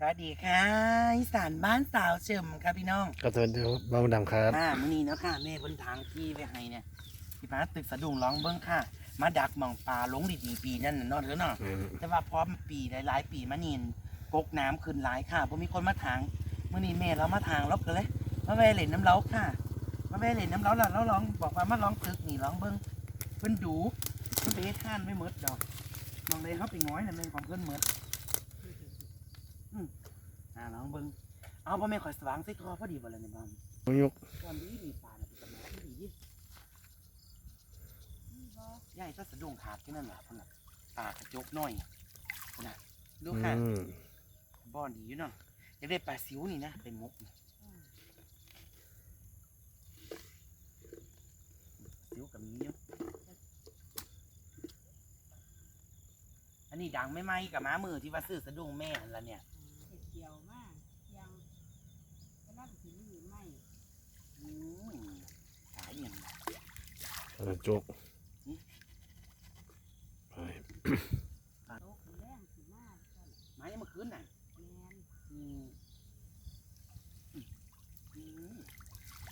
สวัสดีค่ะอีสานบ้านสาวเฉิมครับพี่น้องก็ตัวเดียวบ้าดำครับอ่ามื้อนี้เนาะค่ะแม่บนทางที่ไว้ให้เนี่ยพี่ป้าตึกสะดุ้งร้องเบิ้งค่ะ มาดักหมองปลาลงดีๆปีนั่นน่ะเนาะเถอะเนาะอืมแต่ว่าพร้อมปีหลายๆปีมานี่กกน้ำขึ้นหลายค่ะเพราะมีคนมาทางมื้อนี้แม่เรามาทางเราก็เลยมาแวะเล่นน้ำเล้าค่ะ มาแวะเล่นน้ำเล้าล่ะเราลองบอกว่ามาลองตึกนี่ลองเบิ้งเพิ่นดูเพิ่นไปเฮ็ดท่านไม่หมดดอกมองเลยเขาไปง้อยนั่นเป็นของเพิ่นหมด อืมอ่าลองเบิ้งเอาพ่อแม่ข่อยสว่างใส่คอพอดีบ่ล่ะในบ้านยกก่อนดีดีปลาน่ะเป็นตำนานที่ดีดิยายถ้าสะดุ้งขาดแค่นั้นแหละพ่อน่ะปลากระจกน้อยพ่อน่ะดูค่ะอืมบ่อนดีอยู่เนาะอยากได้ปลาซิวนี่นะเป็นมกนี่ซิวกับมีอยู่อันนี้ดังไม่ไหมกับม้ามือที่ว่าซื้อสะดุ้งแม่หั่นละเนี่ยเห็ดเกี่ยวมากยังเวลาไปถึงหรือไม่อืมขายอย่างไรกระจกไปโต๊ะแรงสิมากก็ไม้เมื่อคืนน่ะแมนอืมอืมอืม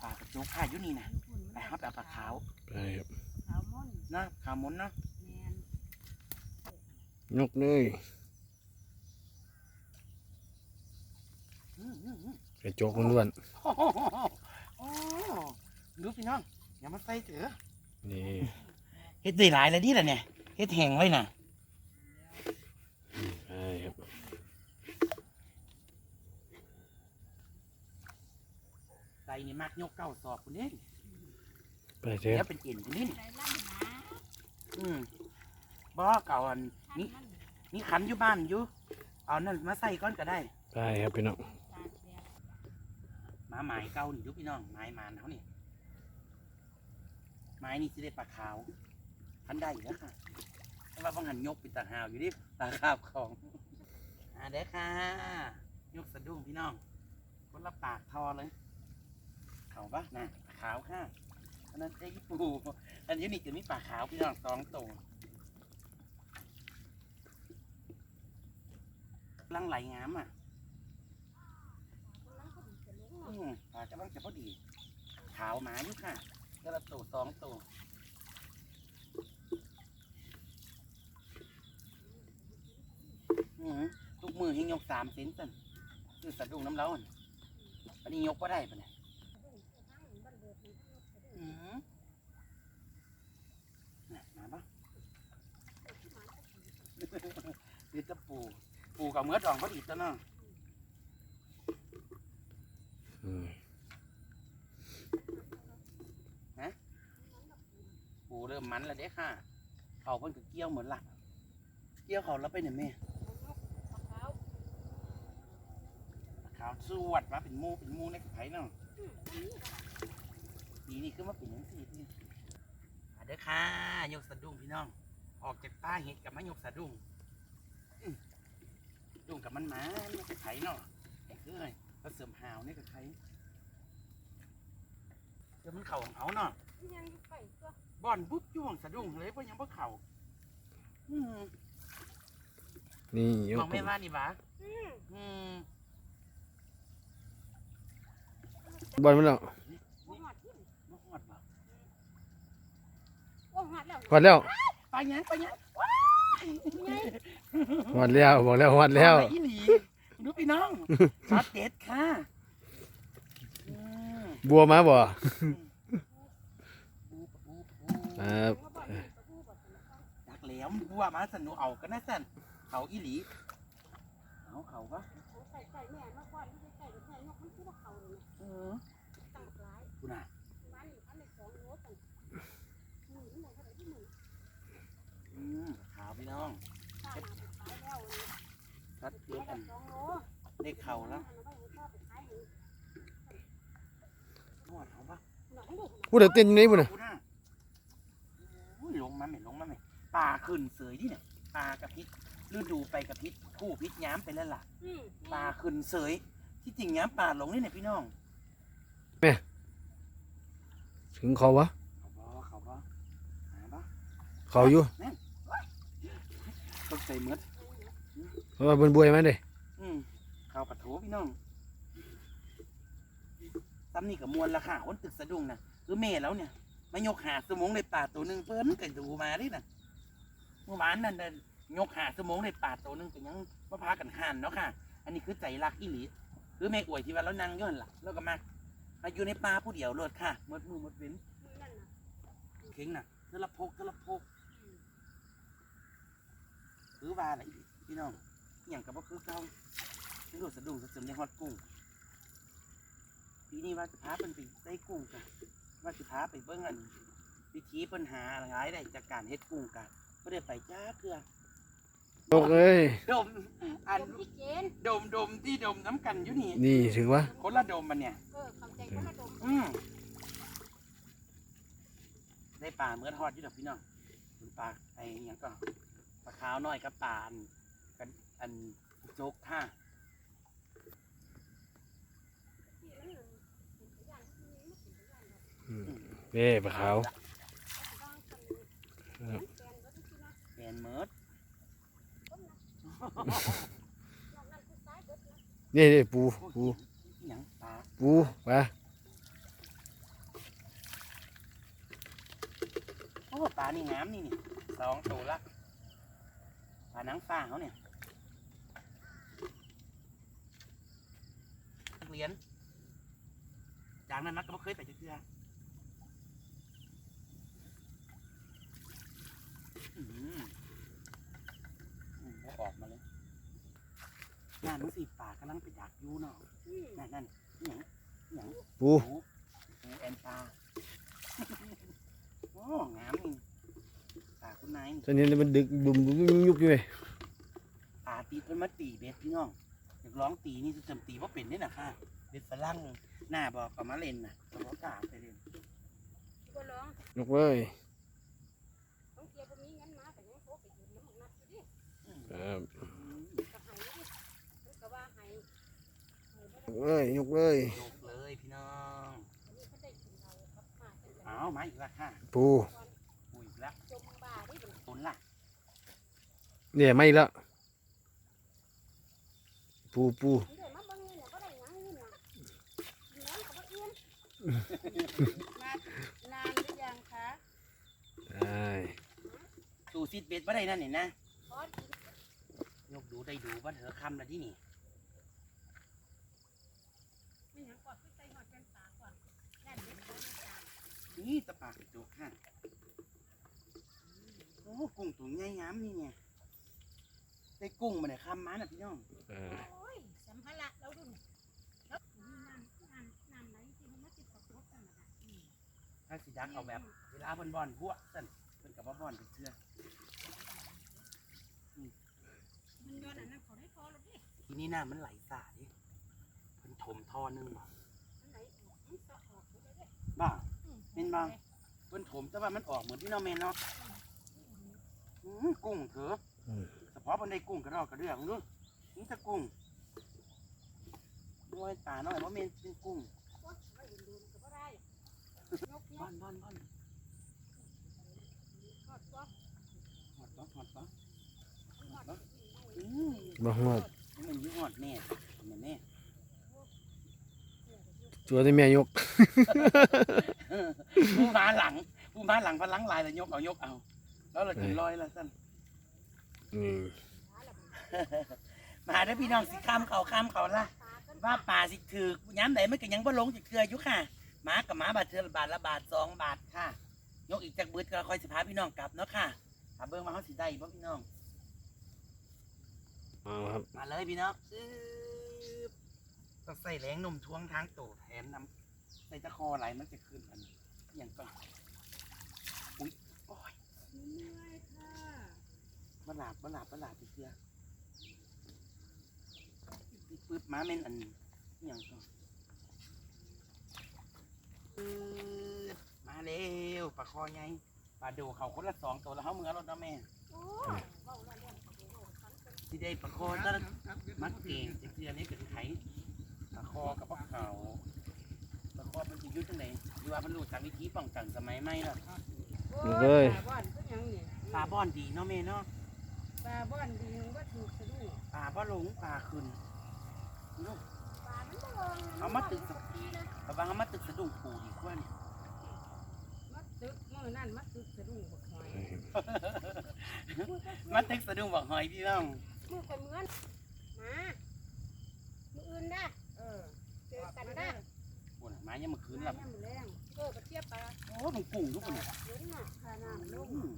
ปลากระจกค่ะอยู่นี่นะญี่ปุ่นไปครับเอาปลาขาวไปครับขาวม่อนนะขาวมนเนาะแมน ยกเลย อืมอืมอืม ก ระจกล้วนโอ้โหโอ้ดูพี่น้องอย่ามาใส่เถอะๆนี่เฮ็ดได้หลายแล้วดิล่ะเนี่ยเฮ็ดแห้งไว้น่ะไปครับใส่นี่มักยกเก้าศอกคุณนี่ไปเถอะแล้วเป็นเอ็นคุณนี่ใจล่ำหนาอืมบ่เก่าอันท่านนี่มันนี่ขันอยู่บ้านอยู่เอานั่นมาใส่ก้อนก็ได้ ไปครับพี่น้องตากแดด มาหมายเก่านี่ดูพี่น้องหมายมานเขานี่ไม้นี่สิได้ปลาขาวพันได้อยู่แล้วค่ะแต่ว่าบางหันยกเป็นตาหาวอยู่ดิตาคาบของอ่าเด้อค่ะยกสะดุ้งพี่น้องคนละปากทอเลยเขาปะน่ะปลาขาวค่ะอันนั้นเจ๊ปูอันนี้นี่จะมีปลาขาวพี่น้องสองตัวลังไหลงามอะ คนนั้นก็ดีจะลง อื เนาะ ม ปลากำลังจะพอดีขาวหมาอยู่ค่ะก็ละตัวสองตัวอืมทุกมือให้ยกสามเซนสันคือสะดุ้งน้ำเล้าอันอันนี้ยกก็ได้ปะเนี่ยอืมน่ะมาปะนี่จะปูปูกับเมื่อดองพอดีตัวเนาะ อืมปูเริ่มมันแล้วเด้ค่ะ เขาเพิ่นก็เกี่ยวเหมือนละเกี่ยวเขาแล้วไปไหนแม่ขาวขาวสวดมาเป็นมูเป็นมูในกระไผ่เนาะดีนี่คือมาเป็นยังสี่นี่เด้อค่ะยกสะดุ้งพี่น้อง ออกจากป้าเห็ดกับมายกสะดุ้งดุ้งกับมันหมาในกระไผ่เนาะไอ้คื ออะไรเขาเสริมหาวในกระไผ่เดี๋ยวมันเข่าของเขาเนาะยังอยู่ใกล้ตัวบ่อนปุ๊บจ้วงสะดุ้งเลยเพราะยังบ่เข่าอืมนี่ยมกองไม่ว่านี่บ้าอืมอืมบอลมันแล้วบ่หอดที่บ่ฮอดบ่โอ้หอดแล้ววัดแล้วไปหยังไปหยังวัดแล้วบอกแล้ววัดแล้วเอาไปอีหลีดู พี่น้องช็อตเด็ดค่ะอืมบัวมาบ่ปูปูปูครับบ่บ่นี่ตะบูบ่สนใจดักแหลมบัวมาสันหนูเอากันนะสันเขาอีหลีเอาเขาปะเอาใส่ใส่แม่มาก่อนไม่ใส่ใส่นกมันคือว่าเขาเลยเออตั้งหลายกูน่ะ บ้านนี่อันนี้สองโลตั้งมือนี่ไหนเท่าไหร่ที่มือ อืมขาวพี่น้อง ป้ามาไปขายแล้วนี่ ช็อตเด็ด เอา อัน สองโล ได้เข่าแล้วเอาไว้ให้พ่อไปขายให้นวดเขาปะหน่อยให้ลูกพูดแต่เต้นอยู่นี่พุ่นน่ะกูน่ะโอ้ยลงมาไหมลงมาไหมปลาขึ้นเสยที่เนี่ยปลากระพริบฤดูไปกระพริบคู่พริษย้ำไปแล้วล่ะอืมปลาขึ้นเสยที่จริงย้ำปลาลงนี่เนี่ยพี่น้องถึงเขาวะ เขาบอเขาบอหาบอเขาอยู่ต้องใส่เมือดเพราะว่าเป็นบวยมาเด้อืม เขาปะโถพี่น้องซ้ำนี่กับมวลราคาคนตึกสะดุ้งนะคือเมแล้วเนี่ยมายกหาสมงในป่าตัวหนึ่งเพิ่นก็ดูมาดิน่ะเมื่อวานนั่นน่ะยกหาสมงในป่าตัวหนึ่งก็ยังมาพากันหันเนาะค่ะ อันนี้คือใจรักอีหลีคือแม่อวยที่ว่าเรานั่งย้อนหลังแล้วก็มามาอยู่ในป่าผู้เดียวโลดค่ะมดมือมดเว้นเข่งน่ะเทละพกเทละพกหรือว่าอะไรพี่น้องอย่างกับว่าคือเก่า ที่รู้สะดุ้งสะเสริมในฮอดกุ้งปีนี้ว่าจะพาเป็นไปได้กุ้งกันว่าจะพาไปเบิ้งอันวิธีปัญหาหลายได้จากการเฮ็ดกุ้งกันไม่ได้ไปจ้าเคือตกเอ้ยดมอันดมที่เกณฑ์ดมดมที่ดมน้ำกันอยู่นี่นี่ถึงวะคนละดมมันเนี่ยเออเข้าใจคนละดมอืมได้ปลาเมื่อทอดอยู่ดอกพี่น้องเป็นปลาไอ้หยังก็ปลาขาวน้อยกับปลาอันกันอันโจกท่า อื มเอ้ปลาขาวครับแกนเมิดนี่นี่ปูปูอิหยังปลาปูปลาโอ้ปลานี่งามนี่นี่สองตัวละปลาหนังฟ้าเขาเนี่ยนักเรียนจากนั้นมักก็บ่เคยไปเชื่อ อืมอืมบ่ออกมาเลยงานมันสีป่ากำลังไปดักอยู่เนาะนั่นนั่นอหยังอหยังปูปูปูแอนปลาโอ้งามนี่ปลาคุณนายนี่ตอนนี้มันดึกบุ่มบุ่มยุบอยู่เลยปลาตีเป็นมาตีเบ็ดพี่น้องอยากร้องตีนี่จะจำตีว่าเป็นได้นะค่ะเบ็ดฝรั่งหน้าบอกกับมาเล่นนะกับว่ากล้าไปเล่นก็ร้องยกเลย ต้องเกียร์บ่มีเงินมาแต่ยังโทรไปยืมน้ำมันนัดอยู่ดิ อืม ครับ อืม ก็ให้ดิมันก็ว่าให้ให้บ่ ย ได้ กเลยยกเลยยกเลยพี่น้องอันนี้เขาได้กินเราครับมาจังเลยเอามาอีกและค่ะปูปูอีกแล้วจมบ่าดิเป็นตุนล่ะเนี่ยไม่ละปูปูเดี๋ยวมาเบิ่งนี่น่ะบ่ได้หยังนี่น่ะกินน้ำก็บ่อิ่มนานนานหรือยังคะได้สู่ซิดเบ็ดมาได้นั่นนี่นะขอกินยกดูได้ดูว่าเถอะคำละที่นี่ ไม่หยังก่อนไปใส่หอดเป็นปากก่อนนั่นเด็ดของจาน นี่ตะปากกระจกค่ะโอ้กุ้งตัวใหญ่งามนี่ไงได้กุ้งมาเนี่ยคำมาน่ะพี่น้องเออโอ้ยสัมภาระเราดุนแล้วน้ำน้ำน้ำไหนที่มันมาติดกับรถกันน่ะอืมถ้าสิดักเอาแบบเวลาบอลบอลบวกสั่นเป็นกับว่าบอลเป็นเชื่อมันย้อนอันนั้นเขาได้พอแล้วดิทีนี้หน้ามันไหลสาดิเป็นถมท่อนึงว่ะอันไหนออกมันก็ออกหมดเลยเด้บ้าอืม เป็นบ้างเป็นถมแต่ว่ามันออกเหมือนที่น้องเมนเนาะอื้อกุ้งเถอะเฉพาะมันได้กุ้งกระดอกกระเดื่องด้วยนี่จะกุ้งด้วยตาหน่อยว่าเมนเป็นกุ้งโอ๊ยไม่เห็นดูมันก็บ่ได้ยกบยอกลบอลบอลทอดก๊อกหอดปะหอดปะทอดอืมมาหอดนี่มันยี่หอดแน่เห็นไหมแน่ตัวที่แม่ยก ผู้มาหลัง ผู้มาหลังพลังลายแล้วยกเอายกเอา แล้วเราจะลอยแล้วสั้นนี่มาเด้อพี่น้องสิข้ามเขาข้ามเขาละว่าป่าสิถือย้ำไหนมันก็ยังบ่ลงจะเกลืออยู่ค่ะหมากับหมาบาทเทือละบาทละบาทสองบาทค่ะ ยกอีกจากบืดก็คอยสิพาพี่น้องกลับเนาะค่ะถ้าเบิ่งมาเขาสิได้บ่พี่น้อง เอาครับ มาเลยพี่น้องอึ๊บต้องใส่แรงนมทวงทางโตแถมน้ำ ใส่ตะคอไหลมันจะขึ้นอันอย่างก็อุ้ยโอ้ยเหนื่อยค่ะบลาบบลาบบลาบไปเชื่อปึ๊บมาเม่นอันนี้อย่างก็ปึ๊บมาเร็วปลาคอไงปลาดูเขาคนละสองตัวแล้วเขาเมือรถนะแม่โอ้ยเว้าแล้วเรื่องของโลกทั้งเป็นที่ได้ปลาคอตะมัดเก่งเชื่อนี้เป็นไข่ปลาคอกับปลาเขา ปลาคอมันจะอยุ่จังไหนหรือว่ามันรู้จักวิธีป้องกันสมัยใหม่ล่ะโอ้เลย ปลาบ้อนก็ยังนี่ปลาบ้อนดีเนาะแม่เนาะปลาบ้อนดีว่าถูกสะดุ้งปลาบ้าหลงปลาขึ้นเนาะว่าเขามาตึกสะดุ้งปูดีกว่านี่มัดตึกมือนั่นมัดตึกสะดุ้งบักหอยมาตึกสะดุ้งบอกหอยพี่น้องมือคนเหมือนมามืออื่นได้เออเจอกันได้ ปวดหมายังมาคืนน้หลับำมือแรงเออกระเทียบปลาโอ้มึงกุ้งทุกคนเนี่ยเห็นน่ะพาน้ำลงอืม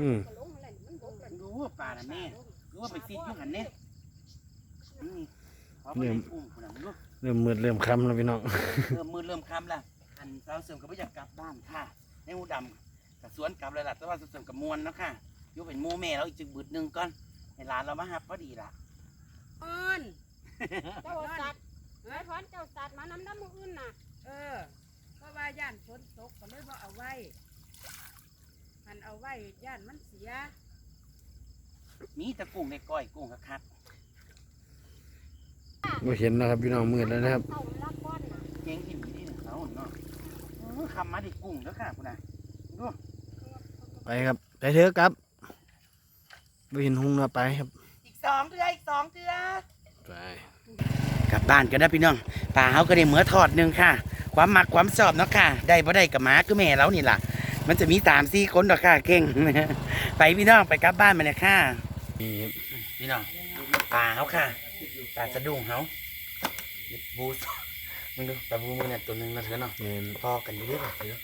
อืมน้ำก็ลงอะไรมันบกเลยรู้ว่าปลาน่ะแม่รู้ว่าไปซีดอยุ่งหันเนี่ยนี่เขาไปเล่นกุ้งคนนั้นรู้เริ่มมืดเริ่มค่ำแล้วพี่น้องเริ่มมืดเริ่มค่ำละอันสาวเสริมก็ไม่อยากกลับบ้านค่ะในหูดำกับสวนกลับเลยล่ะแต่ว่าสาวเสริมกับมวลเนาะค่ะอยุ่เป็นหมูแม่แล้วอีกจึงบืดหนึ่งก่อนในร้านเรามาหับพอดีล่ะอ่อนเจ้าสัตว์ น้ำน้ำมืออื่นน่ะ เออ เพราะว่าย่านฝนตกก็เลยบ่เอาไว้หันเอาไว้ย่านมันเสีย มีแต่กุ้งในก้อยกุ้งคักบ่เห็นนะครับพี่น้องมืดแล้วนะครับ เต่ารักก้อนน่ะๆเก่งอิ่มนี่เนี่ยเขาเนาะเออคำมาดิกุ้งแล้วค่ะคุณน่ะดูไปครับไปเถอะครับบ่เห็นหุงนะไปครับ อีกสองเดือนอีกสองเดือนไป กลับบ้านกันนะพี่น้องป่าเขาก็ได้เหมือทอดหนึ่งค่ะ ความหมักความชอบเนาะค่ะ ได้บ่ได้กับหมาคือแม่เรานี่ล่ะ มันจะมีสามสี่คนดอกค่ะเก่ง ไปพี่น้องไปกลับบ้านมาเลยค่ะนี่ครับพี่น้องป่าเขาค่ะป่าสะดุ้งเขาบูสมึงดูปลาบูมึงเนี่ยตัวหนึงนะเถอะเนาะนี่พอกันอยู่เรื่อยๆเถอะ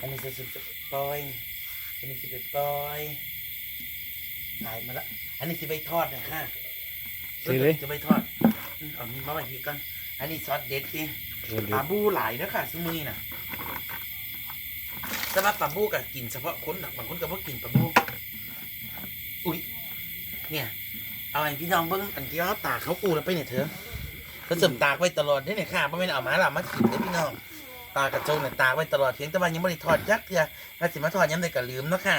อันนี้จะจะปล่อยอันนี้จะไปปล่อยหายมาละอันนี้จะไปทอดนะค่ะสิเลยจะไปทอดอืม เอานี่มาไว้พี่ก่อนอันนี้ซอสเด็ดสิเดี๋ยวปลาบูหลายนะค่ะซุมือนี่น่ะสำหรับปลาบูกับกินเฉพาะคนดอกบางคนก็บ่กินปลาบูอุ้ยเนี่ย เอาไอ้พี่น้องเบิ้งอันที่เขาตากเขากูแล้วไปเนี่ยเถอะเขาเสริมตากไว้ตลอดได้เนี่ยค่ะเพราะไม่นเอามาหลับมากินได้อพี่น้องตากระจงเนี่ยตากไว้ตลอดเพียงแต่ว่ายังไม่ได้ทอดยักษ์เดียถ้าสิมาทอดย้ำได้ก็ลืมเนาะค่ะ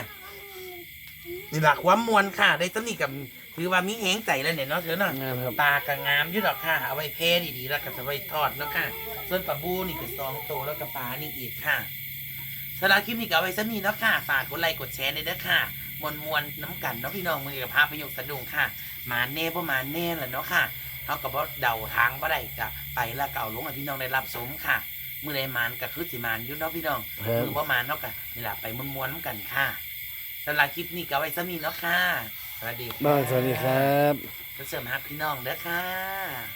นี่หลักความมวลค่ะ ได้สนิทกับ คือว่ามีแหงใจแล้วเนี่ยเนาะเถอะเนาะงามครับ ตากระงามอยุดดอกค่ะเอาไว้เพดีๆแล้วก็จะไว้ทอดเนาะค่ะ ส่วนปลาบูนี่คือสองตัวแล้วก็ปลานี่อีกค่ะสำหรับคลิปนี้ก็เอาไว้สนี่เนาะค่ะฝากกดไลค์กดแชร์ในอยเด้อค่ะมวนมวนๆน้ำกันเนาะพี่น้องมือกับพาประโยคสะดุงค่ะ มาเน่ประมาณเน่แหละเนาะค่ะเท่ากับว่าเดาทางบ่ได้ก็ไปแล้วเก่าลงให้พี่น้องได้รับสมค่ะมือใดมานก็คือสิมานอยุ่เนาะพี่น้อง ครับ มือประมาณเนาะกันนี่แหละไปมวนมวนๆน้ำกันค่ะสำหรับคลิปนี้ก็เอาไว้สนี่เนาะค่ะ สวัสดีค่ะบ้านสวัสดีครับจะเสริมฮักพี่น้องเด้อค่ะ